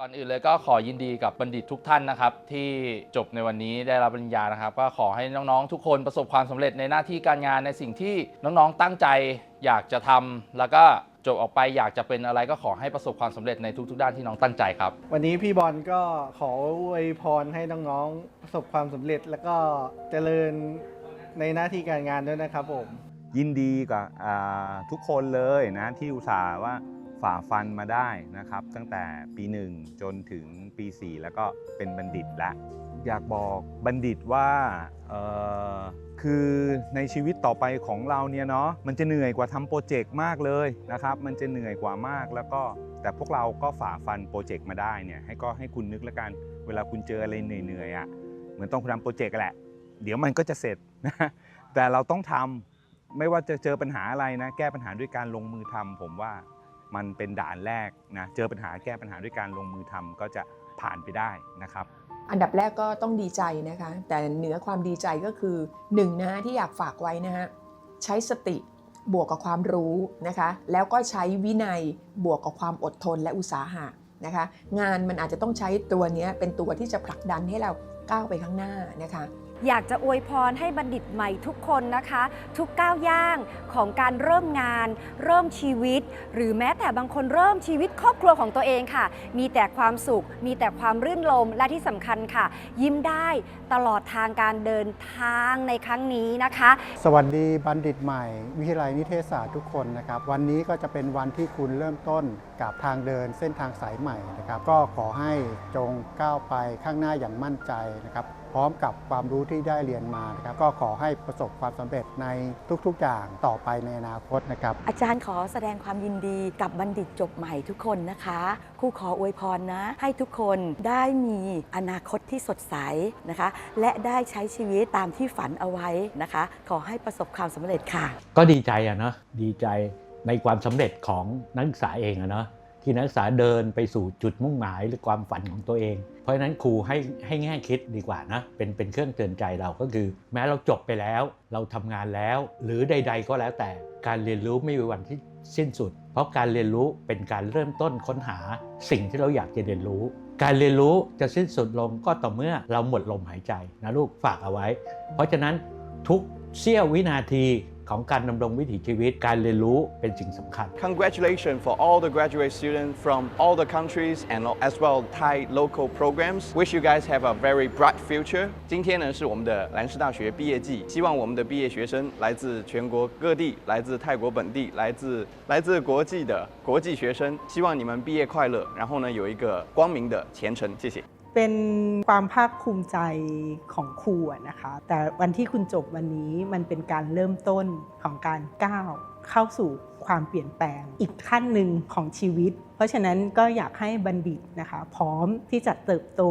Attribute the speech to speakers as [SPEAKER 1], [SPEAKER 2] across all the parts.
[SPEAKER 1] ก่อนอื่นเลยก็ขอยินดีกับบัณฑิตทุกท่านนะครับ ที่จบในวันนี้ได้รับปริญญานะครับ ก็ขอให้น้องๆทุกคนประสบความสำเร็จในหน้าที่การงานในสิ่งที่น้องๆตั้งใจอยากจะทำแล้วก็จบออกไปอยากจะเป็นอะไรก็ขอให้ประสบความสำเร็จในทุกๆ ด้านที่น้องตั้งใจครับ
[SPEAKER 2] วันนี้พี่บอลก็ขออวยพรให้น้องๆประสบความสำเร็จ แล้วก็เจริญในหน้าที่การงานด้วยนะครับผม
[SPEAKER 3] ยินดีกับอ่าทุกคนเลยนะที่อุตส่าห์ว่า ฝ่าฟันมาได้นะครับ ตั้งแต่ปี 1 จนถึงปี 4 แล้วก็เป็นบัณฑิตแล้วอยากบอกบัณฑิตว่าคือในชีวิตต่อไปของเราเนี่ยเนาะมันจะเหนื่อยกว่าทำโปรเจกต์มากเลยนะครับ มันจะเหนื่อยกว่ามากแล้วก็แต่พวกเราก็ฝ่าฟันโปรเจกต์มาได้เนี่ยให้ก็ให้คุณนึกแล้วกัน เวลาคุณเจออะไรเหนื่อยๆอะเหมือนต้องทำโปรเจกต์แหละ เดี๋ยวมันก็จะเสร็จนะแต่เราต้องทำไม่ว่าจะเจอปัญหาอะไรนะ แก้ปัญหาด้วยการลงมือทำผมว่า มันเป็นด่านแรกนะเจอปัญหาแก้ปัญหาด้วยการลงมือทำก็จะผ่านไปได้นะครับ
[SPEAKER 4] อันดับแรกก็ต้องดีใจนะคะ แต่เหนือความดีใจก็คือหนึ่งนะฮะที่อยากฝากไว้นะฮะใช้สติบวกกับความรู้นะคะ แล้วก็ใช้วินัยบวกกับความอดทนและอุตสาหะนะคะ งานมันอาจจะต้องใช้ตัวนี้เป็นตัวที่จะผลักดันให้เราก้าวไปข้างหน้านะคะ
[SPEAKER 5] อยากจะอวยพรให้บัณฑิตใหม่ทุกคนนะคะ ทุกก้าวย่างของการเริ่มงาน เริ่มชีวิต หรือแม้แต่บางคนเริ่มชีวิตครอบครัวของตัวเองค่ะ มีแต่ความสุข มีแต่ความรื่นรมและที่สำคัญค่ะ ยิ้มได้ตลอดทางการเดินทางในครั้งนี้นะคะ
[SPEAKER 6] สวัสดีบัณฑิตใหม่ วิทยาลัยนิเทศศาสตร์ทุกคนนะครับ วันนี้ก็จะเป็นวันที่คุณเริ่มต้นกับทางเดินเส้นทางสายใหม่นะครับ ก็ขอให้จงก้าวไปข้างหน้าอย่างมั่นใจนะครับ ร้อมกับความรู้ที่ได้เรียนมานะครับก็ขอให้ประสบความสำเร็จในทุกๆอย่างต่อไปในอนาคตนะครับ
[SPEAKER 7] อาจารย์ขอแสดงความยินดีกับบัณฑิตจบใหม่ทุกคนนะคะครูขออวยพรนะ ให้ทุกคนได้มีอนาคตที่สดใสนะคะ และได้ใช้ชีวิตตามที่ฝันเอาไว้นะคะ ขอให้ประสบความสำเร็จค่ะ
[SPEAKER 8] ก็ดีใจอะเนาะดีใจในความสำเร็จของนักศึกษาเองอะเนาะ ที่นักศึกษาเดินไปสู่จุดมุ่งหมายหรือความฝันของตัวเอง เพราะฉะนั้นครูให้ให้แง่คิดดีกว่านะเป็นเป็นเครื่องเตือนใจเราก็คือ แม้เราจบไปแล้ว เราทำงานแล้ว หรือใด ๆ ก็แล้วแต่การเรียนรู้ไม่มีวันที่สิ้นสุด เพราะการเรียนรู้เป็นการเริ่มต้นค้นหาสิ่งที่เราอยากจะเรียนรู้ การเรียนรู้จะสิ้นสุดลงก็ต่อเมื่อเราหมดลมหายใจนะลูกฝากเอาไว้ เพราะฉะนั้นทุกเสี้ยววินาที ของการดำรงวิถีชีวิต การเรียนรู้เป็นสิ่งสำคัญ
[SPEAKER 9] Congratulations for all the graduate students from all the countries and as well Thai local programs. Wish you guys have a very bright future. 今天呢是我们的兰师大学毕业季，希望我们的毕业学生来自全国各地，来自泰国本地，来自来自国际的国际学生，希望你们毕业快乐，然后呢有一个光明的前程。谢谢。
[SPEAKER 10] เป็นความภาคภูมิใจของครูนะคะ แต่วันที่คุณจบวันนี้มันเป็นการเริ่มต้นของการก้าวเข้าสู่ความเปลี่ยนแปลงอีกขั้นหนึ่งของชีวิต เพราะฉะนั้นก็อยากให้บัณฑิตนะคะ พร้อมที่จะเติบโต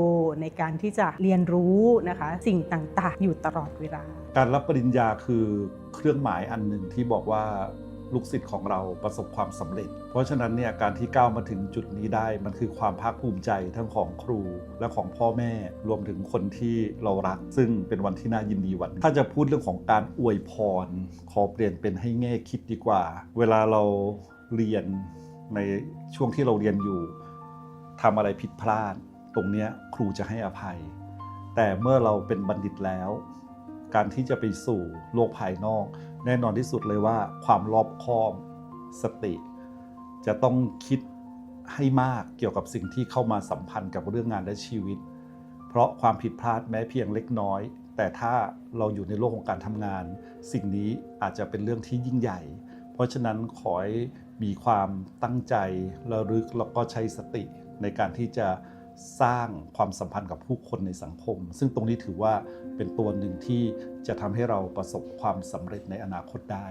[SPEAKER 10] ในการที่จะเรียนรู้นะคะ สิ่งต่างๆ อยู่ตลอดเวลา
[SPEAKER 11] การรับปริญญาคือเครื่องหมายอันหนึ่งที่บอกว่า ลูกศิษย์ของเราประสบความสำเร็จ เพราะฉะนั้นเนี่ยการที่ก้าวมาถึงจุดนี้ได้มันคือความภาคภูมิใจทั้งของครูและของพ่อแม่รวมถึงคนที่เรารัก ซึ่งเป็นวันที่น่ายินดีวัน ถ้าจะพูดเรื่องของการอวยพร ขอเปลี่ยนเป็นให้แง่คิดดีกว่า เวลาเราเรียนในช่วงที่เราเรียนอยู่ทำอะไรผิดพลาด ตรงนี้ครูจะให้อภัย แต่เมื่อเราเป็นบัณฑิตแล้ว การที่จะไปสู่โลกภายนอก แน่นอนที่สุดเลยว่าความรอบคอบสติ จะต้องคิดให้มากเกี่ยวกับสิ่งที่เข้ามาสัมพันธ์กับเรื่องงานและชีวิต เพราะความผิดพลาดแม้เพียงเล็กน้อย แต่ถ้าเราอยู่ในโลกของการทำงาน สิ่งนี้อาจจะเป็นเรื่องที่ยิ่งใหญ่ เพราะฉะนั้นขอให้มีความตั้งใจระลึกแล้วก็ใช้สติในการที่จะ สร้างความสัมพันธ์กับผู้คนในสังคม ซึ่งตรงนี้ถือว่าเป็นตัวหนึ่งที่จะทำให้เราประสบความสำเร็จในอนาคตได้